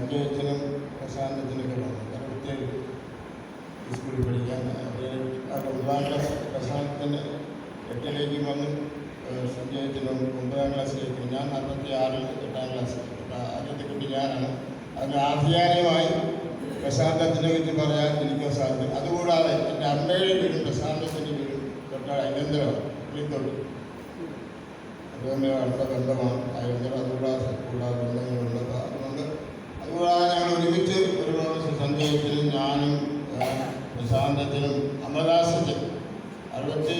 സഞ്ജയച്ചനും അച്ഛനൊക്കെ വന്നു ഈ സ്കൂളിൽ പഠിക്കാൻ അവരുടെ ഒമ്പതാം ക്ലാസ് പ്രശാന്തത്തിന്റെ എട്ടിലേക്ക് വന്നു ഏഹ് സഞ്ജയച്ചനും ഒമ്പതാം ക്ലാസ്സിലേക്ക് ഞാൻ അറുപത്തി ആറിൽ എട്ടാം ക്ലാസ് ആദ്യത്തെ കുട്ടി ഞാനാണ്. അതിന്റെ ആധികാരികമായി പ്രശാന്തത്തിനെ പറ്റി പറയാൻ എനിക്ക് സാധിക്കും. അതുകൂടാതെ എന്റെ അമ്മയുടെ വീടും പ്രശാന്തത്തിന്റെ വീടും തൊട്ട അനന്തരം വിളിത്തൊട്ട് അതുതന്നെ അടുത്ത ബന്ധമാണ്. അയന്തരം അതുകൂടാതെ കൂടാതെ ബന്ധങ്ങളുണ്ട് അതുകൂടാതെ ഞങ്ങൾ ഒരുമിച്ച് ഒരു പ്രാവശ്യം സഞ്ജയത്തിനും ഞാനും പ്രശാന്തത്തിനും അമദാസത്തിനും അറുപത്തി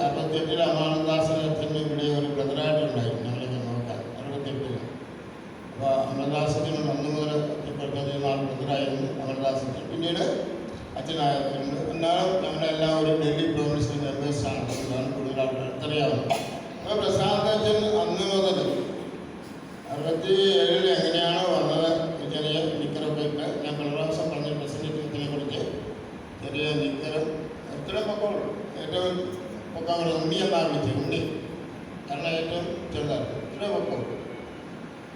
അറുപത്തെട്ടിൽ അമാനന്ദാസനത്തിന് ഇവിടെ ഒരു ബ്രദറായിട്ടുണ്ടായിരുന്നു ഞങ്ങളിങ്ങനെ നോക്കാൻ അറുപത്തെട്ടിൽ അപ്പോൾ അമരദാസത്തിനും അന്ന് മുതൽ ഇപ്പോഴത്തെ നാൾ ബ്രദറായിരുന്നു അമരദാസത്തിന് പിന്നീട് അച്ഛനായിട്ടുണ്ട് എന്നാലും ഒരു ഡൽഹി പ്രോവിൻസിൽ മെമ്പേഴ്സാണ് കൂടുതൽ ആൾക്കാർ അറിയാവുന്നത് അപ്പോൾ പ്രസാദ് അച്ഛൻ അന്ന് മുതൽ അറുപത്തി ഏഴിൽ എങ്ങനെയാണോ വന്നത് ചെറിയ നിക്കറൊക്കെ ഞാൻ പല പ്രാവശ്യം പറഞ്ഞ പ്രസംഗത്തിനെ കുറിച്ച് ചെറിയ നിക്കറും എത്ര മക്കളും ഏറ്റവും പൊക്കം ഉണ്ണി എന്നാണ് വിളിച്ചത് ഉണ്ണി. കാരണം ഏറ്റവും ചെറുതാണ്. ഇത്ര മക്കളും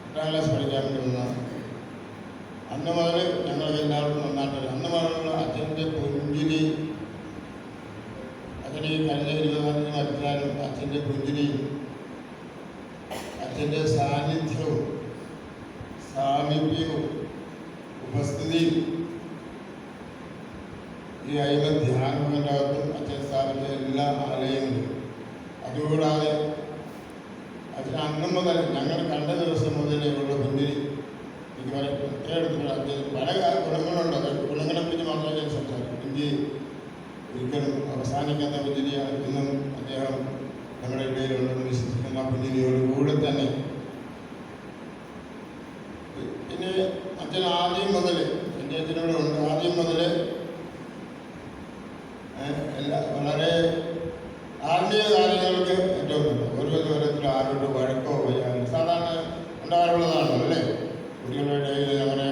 എട്ടാം ക്ലാസ് പഠിക്കാൻ വേണ്ടി അന്ന് മുതൽ ഞങ്ങൾ എല്ലാവരും നന്നായിട്ട് അന്ന് മുതലുള്ള അച്ഛന്റെ പുഞ്ചിരി അച്ഛനെ കഴിഞ്ഞ ഇരുപതാം മരിച്ചാലും അച്ഛന്റെ പുഞ്ചിരിയും അച്ഛന്റെ സാന്നിധ്യവും സാമീപ്യവും ഉപസ്ഥിതിയും ഈ അയ്മ ധ്യാനത്തിന്റെ അകത്തും അച്ഛൻ സ്ഥാപിച്ച എല്ലാ ആലയങ്ങളും അതുകൂടാതെ അച്ഛൻ അന്ന് മുതൽ ഞങ്ങൾ കണ്ട ദിവസം മുതലേ ഉള്ള പുഞ്ചിരി എനിക്ക് വളരെ പ്രത്യേകത്തിൽ അച്ഛൻ പല ഗുണങ്ങളുണ്ട് അത് ഗുണങ്ങളെ പറ്റി മാത്രമേ ഞാൻ സംസാരിക്കും പുഞ്ചിരി ഒരിക്കലും അവസാനിക്കാത്ത പുഞ്ചിരിയാണ് ഇന്നും അദ്ദേഹം നമ്മുടെ ഇടയിലുണ്ടെന്ന് വിശ്വസിക്കുന്ന ആ പുഞ്ചിരിയോടുകൂടെ തന്നെ. പിന്നെ അച്ഛൻ ആദ്യം മുതൽ എന്റെ അച്ഛനോട് ഉണ്ട് ആദ്യം മുതൽ എല്ലാ വളരെ ആത്മീയ കാര്യങ്ങൾക്ക് ഏറ്റവും ഓരോ ദൂരത്തിലും ആരോട് വഴക്കോ സാധാരണ ഉണ്ടാകാറുള്ളതാണല്ലോ അല്ലേ? കുട്ടികളുടെ ഇടയിൽ ഞങ്ങളുടെ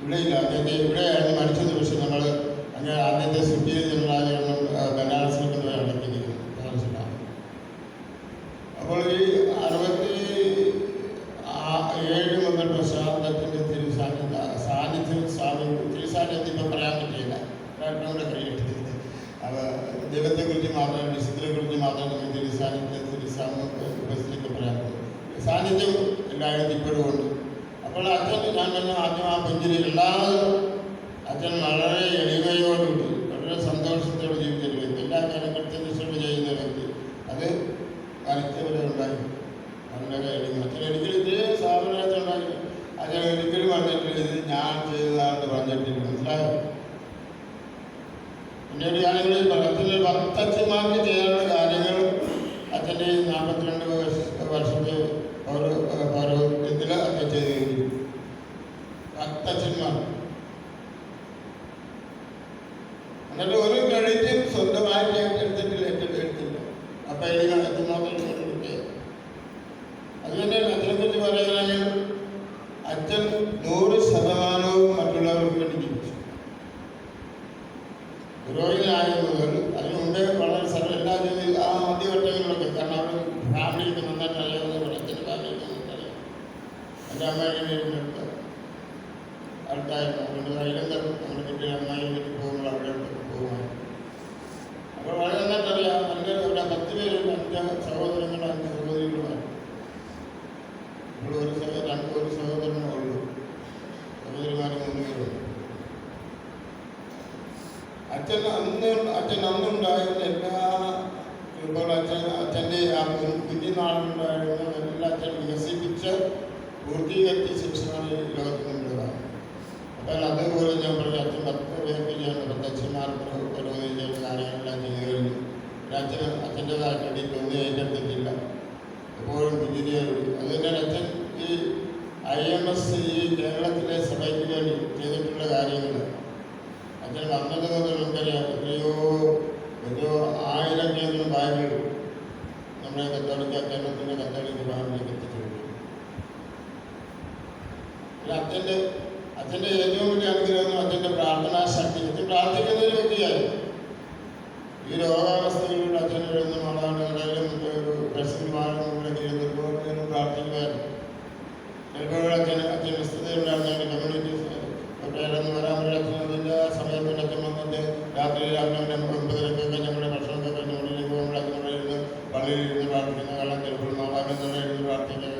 ഇവിടെ ഇല്ല. അദ്ദേഹത്തെ ഇവിടെയായിരുന്നു മരിച്ചത് പക്ഷെ നമ്മൾ അങ്ങനെ ആദ്യത്തെ സിപ്പിരി ജനറലായിരുന്നു ബനാറസിൽ കൊണ്ടുപോയി അപ്പോൾ ഈ അറുപത്തി ഏഴ് മുതൽ പ്രശാന്തത്തിന്റെ തിരുസാന്നിധ്യ സാന്നിധ്യം സ്വാമി തിരുസാന്നിധ്യം ഇപ്പം പറയാൻ പറ്റില്ല കൂടെ കഴിയട്ടെ അപ്പോൾ ദൈവത്തെക്കുറിച്ച് മാത്രം വിശുദ്ധത്തെക്കുറിച്ച് മാത്രം നമുക്ക് തിരുസാന്നിധ്യം ഉപസ്ഥിതിക്ക് പറയാൻ സാന്നിധ്യം എല്ലായിടത്തും ഇപ്പോഴും ഉണ്ട് അപ്പോൾ അച്ഛൻ പറഞ്ഞ ആ പുഞ്ചിരി എല്ലാവരും അച്ഛൻ വളരെ എളിമയോടുകൂടി വളരെ സന്തോഷത്തോടെ ജീവിച്ച വ്യക്തി എല്ലാ കാര്യം കൃത്യനിഷ്ഠ ചെയ്യുന്ന വ്യക്തി അത് വരച്ചവരുണ്ടായി വളരെ എളിമ. അച്ഛൻ ഒരിക്കലും ഇതേ സ്ഥാപനത്തിൽ ഉണ്ടാക്കി അച്ഛൻ ഒരിക്കലും ഇത് ഞാൻ ചെയ്തതാണെന്ന് പറഞ്ഞിട്ടില്ല. മനസ്സിലായോ? പിന്നീട് കാര്യങ്ങളിൽ അച്ഛന്റെ ചെയ്യാനുള്ള കാര്യങ്ങൾ അച്ഛന്റെ ഈ നാൽപ്പത്തിരണ്ട് വർഷ വർഷത്തെ ഓരോ പൗരോഹിത്യത്തിൽ അച്ഛൻ ചെയ്തു കഴിഞ്ഞു ഭക്തച്ഛന്മാർ എന്നിട്ട് ഒരു ക്രെഡിറ്റും സ്വന്തമായിട്ട് എടുത്തിട്ടില്ല എടുത്തിട്ടില്ല അപ്പം എത്രമാത്രം കിട്ടിയത് അതുതന്നെയാണ് അതിനെക്കുറിച്ച് പറയുകയാണെങ്കിൽ അച്ഛൻ നൂറ് ശതമാനവും മറ്റുള്ളവർക്ക് വേണ്ടി ജീവിച്ചു പുരോഹിതനായത് മുതൽ അതിന് മുമ്പേ വളരെ സർവ എല്ലാ ജോലി ആ മധ്യവട്ടങ്ങളിലൊക്കെ കാരണം അവർ ഫാമിലിക്ക് നന്നായിട്ട് അറിയാവുന്ന അച്ഛന്റെ ഫാമിലിക്ക് നന്നായിട്ട് അറിയാം എന്റെ അമ്മയുടെ വീടിനടുത്ത് അടുത്തായിരുന്നു അതുകൊണ്ട് ധൈര്യം നമ്മുടെ കുട്ടിയുടെ അമ്മയും വീട്ടിൽ പോകുമ്പോൾ അവിടെ പോകുമായിരുന്നു അപ്പോൾ വളരെ നന്നായിട്ട് അറിയാം എന്റെ ഇവിടെ പത്ത് പേരും അഞ്ച് സഹോദരങ്ങളും അഞ്ച് സഹോദരികളുമാണ് ഇവിടെ ഒരു സഹോദരൻ ഒരു സഹോദരനേ ഉള്ളൂ. സഹോദരിമാരെ മൂന്ന് പേരുണ്ട് അച്ഛൻ അന്ന് അച്ഛൻ അന്നുണ്ടായിരുന്ന എല്ലാ ഇപ്പോൾ അച്ഛൻ അച്ഛന്റെ ആ കുഞ്ഞിനാളുണ്ടായിരുന്ന എല്ലാ അച്ഛൻ വികസിപ്പിച്ച് പൂർത്തീകരിച്ച ശിക്ഷണമാണ് ഈ കൊണ്ടുവരാൻ അപ്പോൾ അതേപോലെ ഞാൻ പറഞ്ഞ അച്ഛൻ പത്ത് പേർക്ക് ചെയ്യാൻ പരവധി ചെയ്യുന്ന കാര്യങ്ങളെല്ലാം ചെയ്തു കഴിഞ്ഞു അച്ഛന് അച്ഛന്റെതായ ക്രെഡിറ്റ് ഒന്നും ഏറ്റെടുത്തിട്ടില്ല. എപ്പോഴും പുഞ്ചിരിയോട് അതുതന്നെ അച്ഛൻ ഈ ഐ എം എസ് ഈ കേരളത്തിലെ സഭയ്ക്ക് വേണ്ടി ചെയ്തിട്ടുള്ള കാര്യങ്ങൾ. അച്ഛൻ വന്നത് നമുക്കറിയാം എത്രയോ എത്രയോ ആയിരക്കണക്കിന് ബാഗുകൾ നമ്മുടെ കത്തോളിക്ക കേരളത്തിന്റെ കത്തോലിക്ക ബാങ്കിലേക്ക് എത്തിച്ചിട്ടുണ്ട് അച്ഛന്റെ അച്ഛന്റെ ഏറ്റവും വലിയ പ്രാർത്ഥനാ ശക്തി ഇത് പ്രാർത്ഥിക്കുന്ന ഒരു വ്യക്തിയായി ഈ രോഗാവസ്ഥയിലുള്ള അച്ഛൻ എഴുതുന്ന മാതാവിനും ഒരു പ്രസിദ്ധമാണെന്നൊക്കെ ഇരുന്നപ്പോൾ പ്രാർത്ഥിക്കുമായിരുന്നു. ചിലപ്പോൾ അച്ഛൻ അച്ഛൻ വിസ്തൃതയുണ്ടായിരുന്നു കമ്മ്യൂണിറ്റി പേരെന്ന് വരാൻ അതിന്റെ സമയത്ത് അച്ഛൻ വന്നിട്ട് രാത്രി രാവിലെ ഒമ്പതരക്കൊക്കെ ഞങ്ങളുടെ ഭക്ഷണമൊക്കെ കഴിഞ്ഞ് ഉള്ളിലേക്ക് പോകുമ്പോൾ അച്ഛനോട് ഇരുന്ന് പള്ളിയിൽ ഇരുന്ന് പ്രാർത്ഥിക്കുന്ന കാണാൻ ചിലപ്പോൾ ഇരുന്ന് പ്രാർത്ഥിക്കുന്ന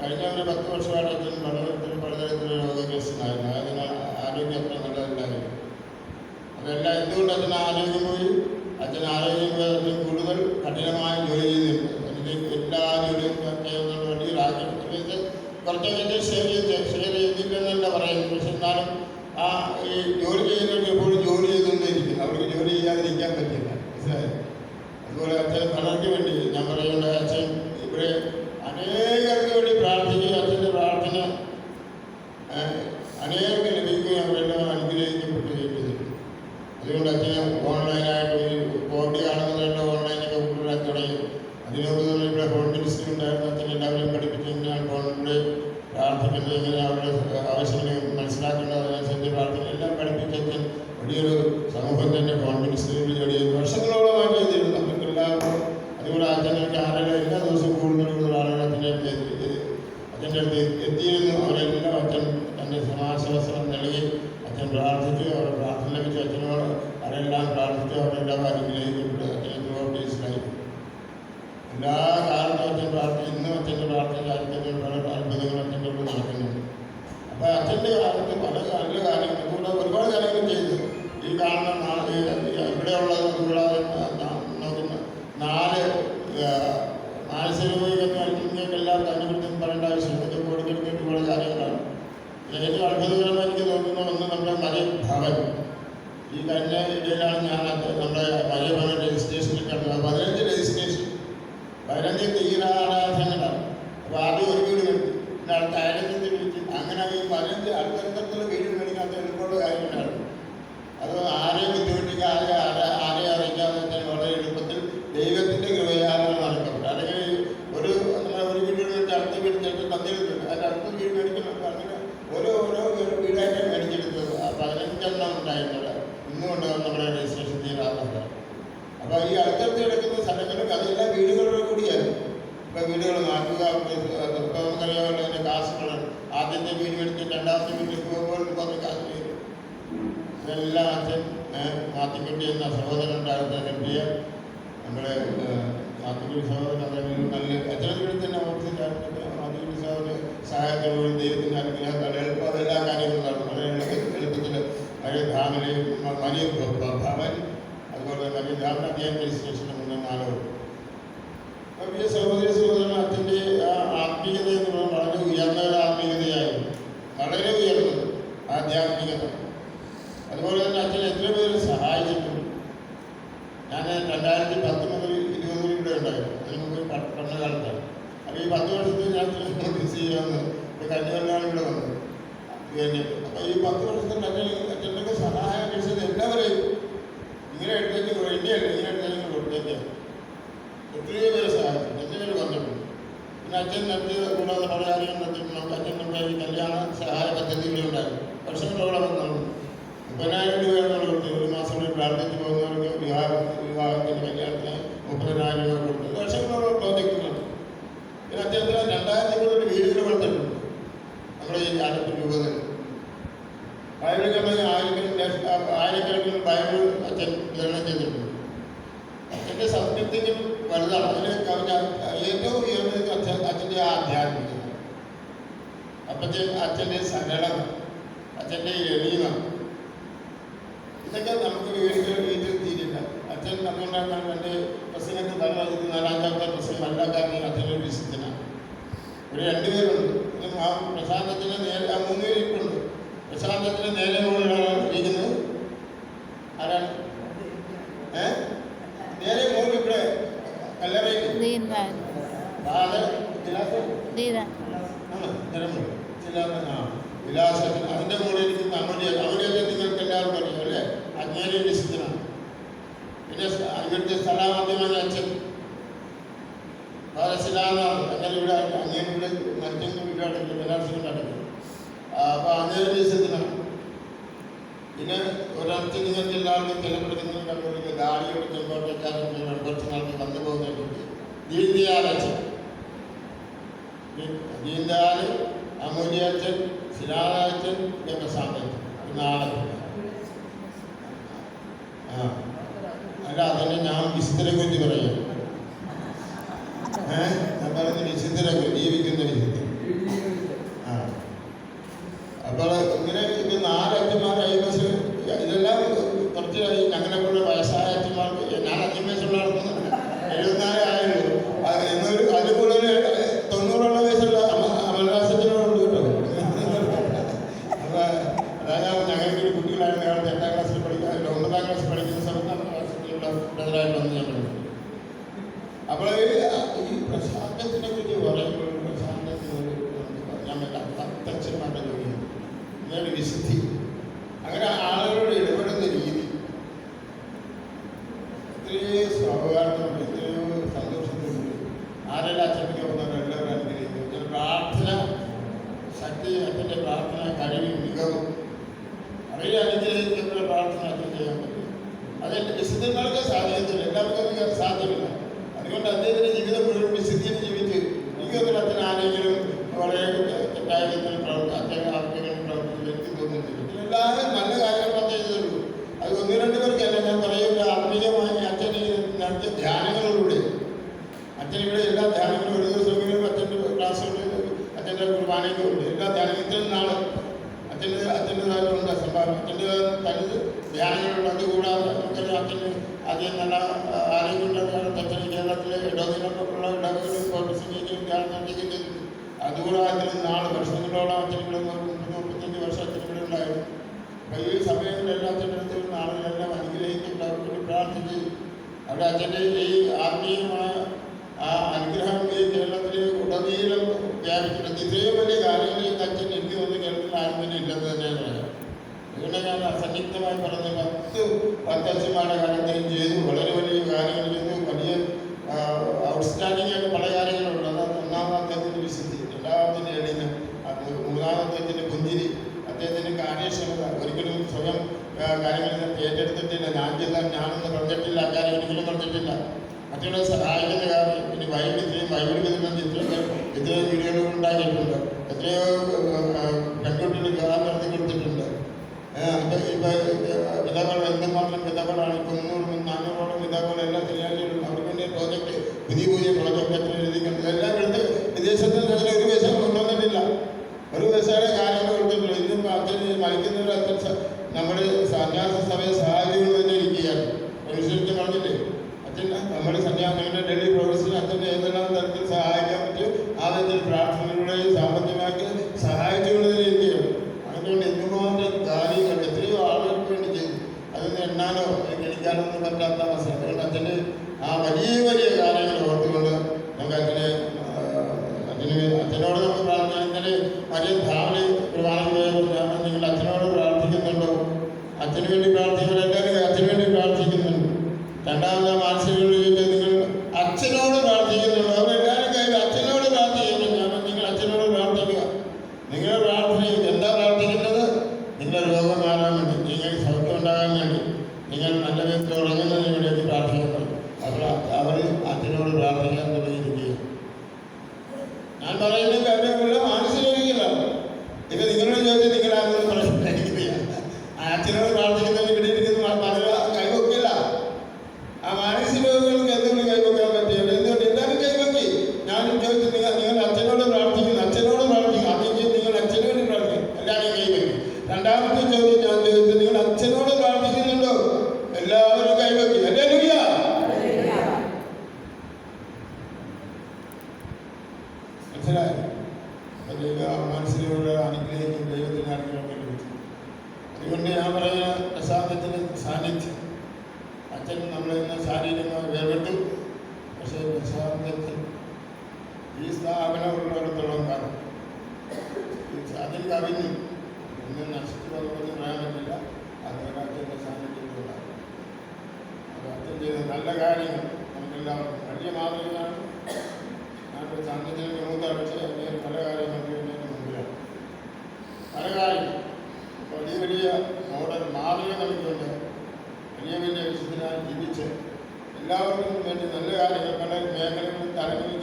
കഴിഞ്ഞ ഒരു പത്ത് വർഷമായിട്ട് അച്ഛൻ അതെല്ലാം എന്തുകൊണ്ട് അച്ഛൻ ആരോഗ്യം പോയി അച്ഛൻ ആരോഗ്യം പോയി കൂടുതൽ കഠിനമായ ജോലി ചെയ്തിട്ടുണ്ട് എല്ലാ ജോലിയും വേണ്ടി രാജ്യത്ത് കുറച്ചൊക്കെ ഷെയർ ചെയ്തില്ലെന്നല്ല പറയുന്നത്. പക്ഷെ എന്നാലും ആ ഈ ജോലി ചെയ്യുന്നവർക്ക് എപ്പോഴും ജോലി ചെയ്തുകൊണ്ടിരിക്കുന്നു അവർക്ക് ജോലി ചെയ്യാതിരിക്കാൻ പറ്റില്ല. മനസ്സിലായി? അതുപോലെ അച്ഛൻ വേണ്ടി ഞാൻ പറയുന്നത് അച്ഛൻ ഇവിടെ അനേകർക്ക് വേണ്ടി പ്രാർത്ഥിക്കുകയും അച്ഛന്റെ പ്രാർത്ഥന ഏഹ്, അനേകർക്ക് ലഭിക്കുകയും അവരെല്ലാം അനുഗ്രഹിക്കപ്പെടുകയും ചെയ്തിട്ടുണ്ട് അതുകൊണ്ട് അച്ഛന് ഓൺലൈനായിട്ട് ഈ കോവിഡ് കാണുന്നതുകൊണ്ട് ഓൺലൈനൊക്കെ കൊണ്ടുവരാൻ തുടങ്ങി അതിനോട് തന്നെ ഇവിടെ ഫോൺ മിനിസ്റ്റർ ഉണ്ടായിരുന്നു അച്ഛൻ എല്ലാവരെയും പഠിപ്പിച്ച് ഞാൻ ഫോണിലൂടെ പ്രാർത്ഥിക്കുന്നത് എങ്ങനെ അവരുടെ ആവശ്യങ്ങൾ മനസ്സിലാക്കേണ്ടത് അതിനനുസരിച്ച് പ്രാർത്ഥന എല്ലാം പഠിപ്പിച്ച് അച്ഛൻ വലിയൊരു സമൂഹം തന്നെ ഫോൺ മിനിസ്റ്ററിൽ ജോലി ചെയ്തു വർഷങ്ങളോളമായി ചെയ്തിരുന്നു നമുക്ക് എല്ലാവർക്കും അതുപോലെ അച്ഛനൊക്കെ ആളുകൾ എല്ലാ ദിവസവും കൂടുതൽ കൂടുതൽ ആളുകൾ അച്ഛനെ അടുത്ത് എത്തി- അച്ഛന്റെ അടുത്ത് എത്തിയിരുന്നു. അവരെല്ലാം അച്ഛൻ തന്റെ സമാശ്വാസം നൽകി. അച്ഛൻ പ്രാർത്ഥിച്ചു. അവർ പ്രാർത്ഥന ലഭിച്ചു അച്ഛനോട് അവരെല്ലാം പ്രാർത്ഥിച്ചു. അവരെല്ലാം അനുഗ്രഹിക്കപ്പെട്ടു ലൈഫ് എല്ലാ കാലത്തും അച്ഛൻ പ്രാർത്ഥിച്ചു ഇന്നും അച്ഛന്റെ പ്രാർത്ഥന അച്ഛന്റെ പല അത്ഭുതങ്ങളും അച്ഛന്റെ കൂടെ നടക്കുന്നുണ്ട്. അപ്പോൾ അച്ഛന്റെ കാലത്ത് പല നല്ല കാര്യങ്ങൾ കൂടെ ഒരുപാട് കാര്യങ്ങൾ ചെയ്തു. ഈ കാണുന്ന ഇവിടെയുള്ളത് കൂടാതെ നോക്കുന്ന നാല് സിനിമയൊക്കെ നിങ്ങൾക്ക് എല്ലാവർക്കും അതിനെക്കുറിച്ച് പറയേണ്ട ആവശ്യമില്ല ഇതൊക്കെ കൊടുക്കെടുത്തിട്ട് കുറേ കാര്യങ്ങളാണ് ഏറ്റവും അത്ഭുതകരമായി എനിക്ക് തോന്നുന്ന ഒന്ന് നമ്മുടെ മലയ ഭവൻ ഈ കഴിഞ്ഞ ഇടയിലാണ് ഞാൻ നമ്മുടെ മലയ ഭവൻ രജിസ്ട്രേഷനിൽ കണ്ടത് പതിനഞ്ച് രജിസ്ട്രേഷൻ പതിനഞ്ച് തീരാരാധനകളാണ് അപ്പോൾ ആദ്യം ഒരു വീട് കണ്ടു പിന്നെ അടുത്ത അയലത്തിൽ വിളിച്ച് അങ്ങനെ ഈ പതിനഞ്ച് അടുത്തടുത്തുള്ള വീട് മേടിക്കാത്ത എളുപ്പമുള്ള കാര്യങ്ങളാണ് അത് ആരെയും ബുദ്ധിമുട്ടിക്കാതെ ആരെ ആരെയും അറിയിക്കാതെ തന്നെ വളരെ എളുപ്പത്തിൽ ദൈവത്തിന്റെ കൃപയാൽ നടക്കപ്പെട്ടു അല്ലെങ്കിൽ ഒരു നമ്മുടെ ഒരു വീട് മേടിച്ച് അടുത്ത വീട് ചിലപ്പോൾ തന്നിരുന്നുണ്ട് അതിന്റെ അടുത്ത വീട് മേടിക്കണം അങ്ങനെ ഓരോ ഓരോ വീട് വീടായിട്ട് മേടിച്ചെടുത്തത് ആ പതിനഞ്ചെണ്ണം ഉണ്ടായിരുന്നത് ഇന്നുകൊണ്ട് നമ്മുടെ രജിസ്ട്രേഷൻ തീരാറുണ്ട് അപ്പോൾ ഈ അടുത്തടുത്ത് കിടക്കുന്ന സ്ഥലങ്ങളിൽ അതെല്ലാം വീടുകളുടെ കൂടിയായിരുന്നു ഇപ്പോൾ വീടുകൾ മാറ്റുക ഇപ്പോൾ നമുക്കറിയാമല്ലോ അതിന്റെ കാശുകൾ ആദ്യത്തെ വീട് മേടിച്ച് രണ്ടാമത്തെ വീട്ടിൽ പോകുമ്പോൾ കുറേ കാശ് വരും ഇതെല്ലാം അച്ഛൻ മാത്തിക്കുട്ടി എന്ന സഹോദരൻ ഉണ്ടായിരുന്ന കിട്ടിയ നമ്മുടെ മാത്തിക്കുട്ടി സഹോദരൻ അതായത് നല്ല അച്ഛനെ വീട്ടിൽ തന്നെ ഓഫീസിലായിരുന്നു മാത്തിക്കുട്ടി സഹോദരൻ സഹായത്തോടുകൂടി ദൈവത്തിന്റെ അനുഗ്രഹത്താൽ എളുപ്പം എല്ലാ കാര്യങ്ങളും നടന്നു വളരെ എളുപ്പ- എളുപ്പത്തിൽ വലിയ ഫാമിലി വലിയ ഭവൻ അതുപോലെ വലിയ ധാരണ അധ്യായം രജിസ്ട്രേഷന് മുന്നേ നാലോ വലിയ സഹോദരി സഹോദരൻ അച്ഛന്റെ ആ ആത്മീയത എന്ന് പറയുന്നത് വളരെ ഉയർന്ന ഒരു ആത്മീയതയായിരുന്നു വളരെ ഉയർന്നത് ആധ്യാത്മികത അതുപോലെ തന്നെ അച്ഛൻ എത്ര പേര് സഹായിച്ചിട്ടുണ്ട് ഞാൻ രണ്ടായിരത്തി പത്ത് മുതൽ ഇരുപത് മുതൽ ഇവിടെ ഉണ്ടായിരുന്നു അതിന് മുമ്പ് പ- പഠന കാലത്താണ് അപ്പോൾ ഈ പത്ത് വർഷത്തിൽ ഞാൻ ബിസി ചെയ്യാമെന്ന് ഇപ്പോൾ കഴിഞ്ഞ കൊല്ലമാണ് ഇവിടെ വന്നത് കഴിഞ്ഞിട്ട് അപ്പോൾ ഈ പത്ത് വർഷത്തെ അച്ഛൻ അച്ഛന്റെ സഹായം കഴിച്ചത് എല്ലാവരെയും ഇങ്ങനെ എടുത്തേക്ക് വേണ്ടിയല്ല ഇങ്ങനെ എടുത്തേക്ക് കൊടുത്തേക്കാണ് ഒത്തിരി പേര് സഹായിച്ചു. എന്റെ പേര് വന്നിട്ടുണ്ട്. പിന്നെ അച്ഛൻ നടത്തിയ കൂടാതെ പല കാര്യങ്ങൾ നടത്തിയിട്ടുണ്ട് അച്ഛൻ നമ്മുടെ ഈ കല്യാണ സഹായ പദ്ധതികളുണ്ടായിരുന്നു വർഷങ്ങളോളം വന്നു മുപ്പതിനായിരം രൂപയാണ് കൊടുത്തു ഒരു മാസം കൂടി പ്രാർത്ഥിച്ച് പോകുന്നവർക്ക് വിവാഹ വിവാഹത്തിന്റെ കല്യാണത്തിന് മുപ്പതിനായിരം രൂപ കൊടുത്തു വർഷങ്ങളോളം പ്രവർത്തിക്കുന്നുണ്ട്. പിന്നെ അദ്ദേഹത്തിന് രണ്ടായിരത്തി കൂടുതൽ വീടുകൾ കൊടുത്തിട്ടുണ്ട് അച്ഛന്റെ സംസ്കൃതിക്കും വലുതാണ്. അതിന് കവിഞ്ഞ ഏറ്റവും ഉയർന്നത് അച്ഛൻ അച്ഛന്റെ ആധ്യാത്മികത അപ്പച്ചൻ അച്ഛന്റെ സരളത അച്ഛന്റെ എളിമ. ഇതൊക്കെ നമുക്ക് വീട്ടിൽ തീരില്ല. അച്ഛൻ അതുകൊണ്ടാണ് എന്റെ പ്രസംഗത്തിൽ പറഞ്ഞ ഇത് നാലാമത്തെ പ്രസംഗം അല്ലാക്കാരൻ ഒരു വിശുദ്ധനാണ് ഒരു രണ്ടുപേരുണ്ട്. ആ പ്രശാന്തത്തിന് നേരെ ആ മൂന്ന് പേര് ഇട്ടുണ്ട് പ്രശാന്തത്തിന് നേരെ കുട്ടിയാണെങ്കിൽ ബനാറസിൽ നടക്കുന്നത് അപ്പോൾ അതേ ദിവസത്തിനാണ്. പിന്നെ ഒരാൾക്ക് നിങ്ങൾക്ക് എല്ലാവർക്കും ചിലപ്പെടുത്തുന്നത് കണ്ടുപിടിക്കുക ദാടി കൊടുത്ത് കോട്ടക്കാരൻ അൻപത്തിനാൾക്ക് വന്നു പോകുന്നതിനെക്കുറിച്ച് ദീൻദയാലച്ചൻ ദീൻദയാൽ അമൂല്യച്ചൻ ശിലാലയച്ചൻ ഇതൊക്കെ സാധനം നാളെ. അതന്നെ ഞാൻ വിശുദ്ധരെ കുറിച്ച് പറയാം. ഏഹ് ഞാൻ പറഞ്ഞ വിശുദ്ധരെ ജീവിക്കുന്ന വിശുദ്ധ unanimously കൂടാരത്തിൽ നാല് വർഷങ്ങളോളം അച്ഛൻ ഇവിടെ മുപ്പത്തഞ്ച് വർഷം അച്ഛൻ ഇവിടെ ഉണ്ടായിരുന്നു. അപ്പോൾ ഈ സമയത്തിലെല്ലാം അച്ഛനടുത്തും നാളുകളെല്ലാം അനുഗ്രഹിക്കുന്നുണ്ട്. അവർക്കൊരു പ്രാർത്ഥിച്ച് അവിടെ അച്ഛന്റെ ഈ ആത്മീയമായ ആ അനുഗ്രഹം ഈ കേരളത്തിൽ ഉടനീളം വ്യാപിച്ചിട്ടുണ്ട്. ഇത്രയും വലിയ കാര്യങ്ങൾ ഈ അച്ഛൻ എനിക്ക് തോന്നുന്നു കേരളത്തിൽ ആരും തന്നെ ഇല്ലെന്ന് തന്നെയാണ് പറയാം അതുകൊണ്ട് ഞാൻ അസന്നിഗ്ധമായി പറഞ്ഞ പത്ത് പത്തച്ഛന്മാരുടെ കാര്യങ്ങളും ചെയ്തു. വളരെ വലിയ കാര്യങ്ങൾ ചെയ്തു. വലിയ ഔട്ട്സ്റ്റാൻഡിംഗ് ആയിട്ട് പല കാര്യങ്ങളുണ്ട്. അത് ഒന്നാമത് അദ്ദേഹത്തിന് ഞാനൊന്ന് പറഞ്ഞിട്ടില്ല കാര്യം ഒരിക്കലും പറഞ്ഞിട്ടില്ല. മറ്റുള്ള സഹായിക്കുന്ന കാര്യം ഇനി വൈവിധ്യം വൈവിധ്യം ചിത്രങ്ങൾ എത്രയോ വീഡിയോകൾ ഉണ്ടാക്കിയിട്ടുണ്ട്. എത്രയോ പെൺകുട്ടികൾ കഥാൻ നടത്തി കൊടുത്തിട്ടുണ്ട്. വിധവകൾ എന്തുമാത്രം വിധവകളാണ് ഇപ്പോൾ മുന്നൂറും നാനൂറോളം വിധവകൾ എല്ലാം അവർക്ക് വേണ്ടി പ്രോജക്റ്റ് പുതിയ പുതിയ പ്രോജക്റ്റ് എഴുതിയിട്ടുണ്ട് എല്ലാം എടുത്ത് വിദേശത്ത് അച്ഛനോട് പ്രാർത്ഥന ഇങ്ങനെ വലിയ മരിയ ഫാമിലി പ്രമാണം നിങ്ങൾ അച്ഛനോട് പ്രാർത്ഥിക്കുന്നുണ്ടോ? അച്ഛന് വേണ്ടി പ്രാർത്ഥിക്കുന്നവരെല്ലാവരും അച്ഛന് വേണ്ടി പ്രാർത്ഥിക്കുന്നുണ്ട്. രണ്ടാമത് മാനസിക അല്ലെങ്കിൽ ആ മനസ്സിലൂടെ അനുഗ്രഹിക്കും ദൈവത്തിന്റെ അനുഗ്രഹം കണ്ടുപിടിക്കും അതുകൊണ്ട് ഞാൻ പറയുന്ന പ്രസാദത്തിന് സാന്നിധ്യം. അച്ഛൻ നമ്മളെ ഇന്ന് ശാരീരികമായി വേറിട്ടു. പക്ഷേ പ്രസാദത്തിൽ ഈ സ്ഥാപനം ഉള്ളിടത്തോളം കാലം അതിൽ കവിഞ്ഞു. ഇന്ന് നശിച്ചു പോകുമെന്ന് പറയാൻ പറ്റില്ല അതുകൊണ്ട് അച്ഛന്റെ സാന്നിധ്യത്തിലുണ്ടാകും അച്ഛൻ ചെയ്ത നല്ല കാര്യങ്ങൾ നമുക്കെല്ലാവർക്കും. വലിയ മാതൃകയാണ്. ഞാൻ സാന്നിധ്യം മൂത്ത പക്ഷേ വേണ്ടി നല്ല കാര്യങ്ങൾ പല മേഖലകളിലും തലങ്ങളിൽ